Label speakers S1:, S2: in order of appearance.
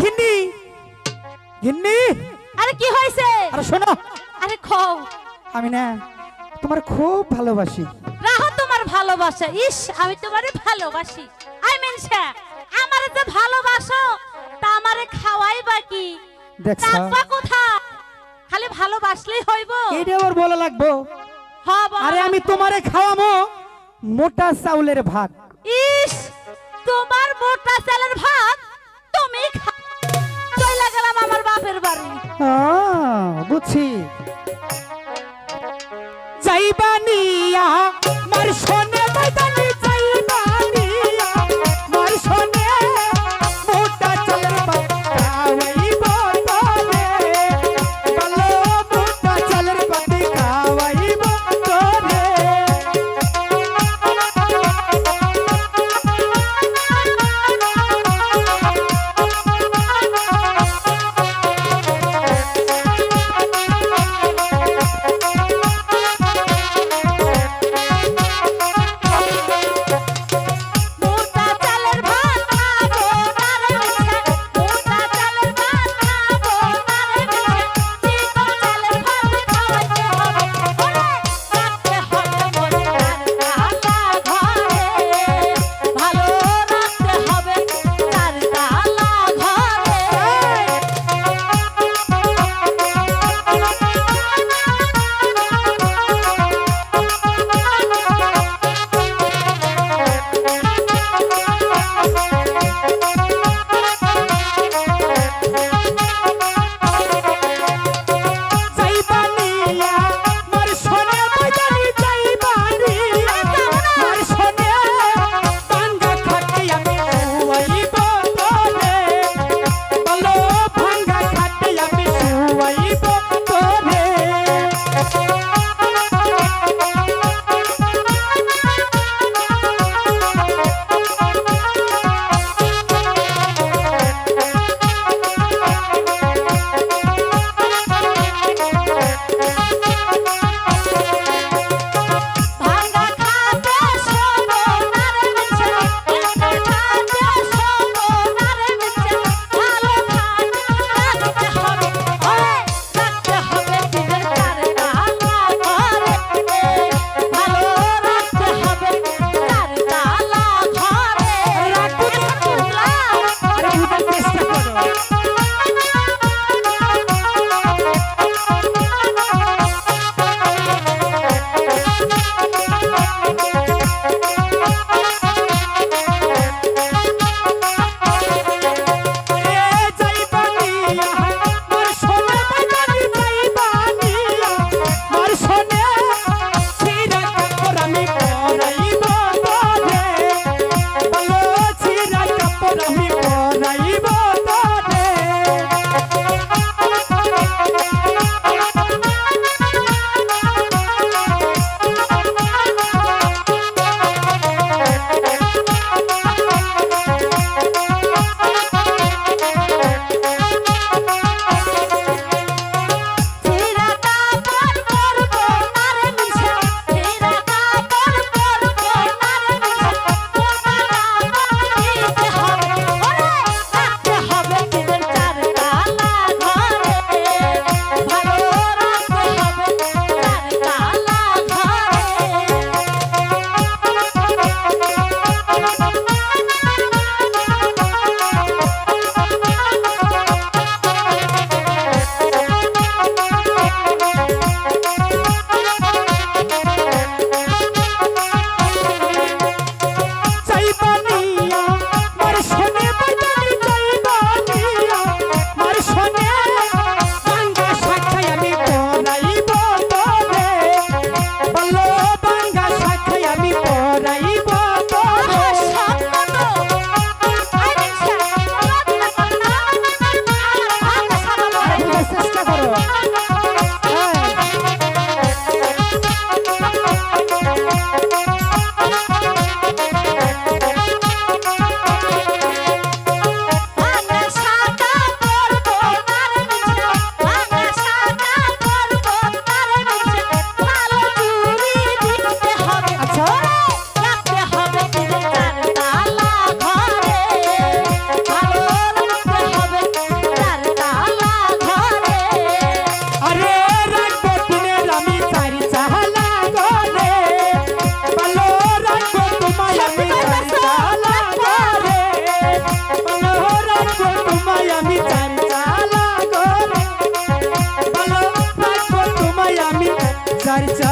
S1: ঘিন্নি ঘিন্নি
S2: আরে কি হয়েছে?
S1: আরে শোনো।
S2: আরে খাও।
S1: আমি না তোমার খুব ভালোবাসি।
S2: রাহো তোমার ভালোবাসা। ইস আমি তোমারে ভালোবাসি। আই মেনসা আমারে যে ভালোবাসো তা আমারে খাওয়াই বাকি
S1: দেখছ?
S2: টাকা কোথা খালি ভালোবাসলেই হইব।
S1: এইটা আবার বলা লাগবো?
S2: হব
S1: আরে আমি তোমারে খাওয়ামো মোটা চাউলের ভাত।
S2: ইস তোমার মোটা চালের ভাত তুমি খা
S1: বুঝছি Maurício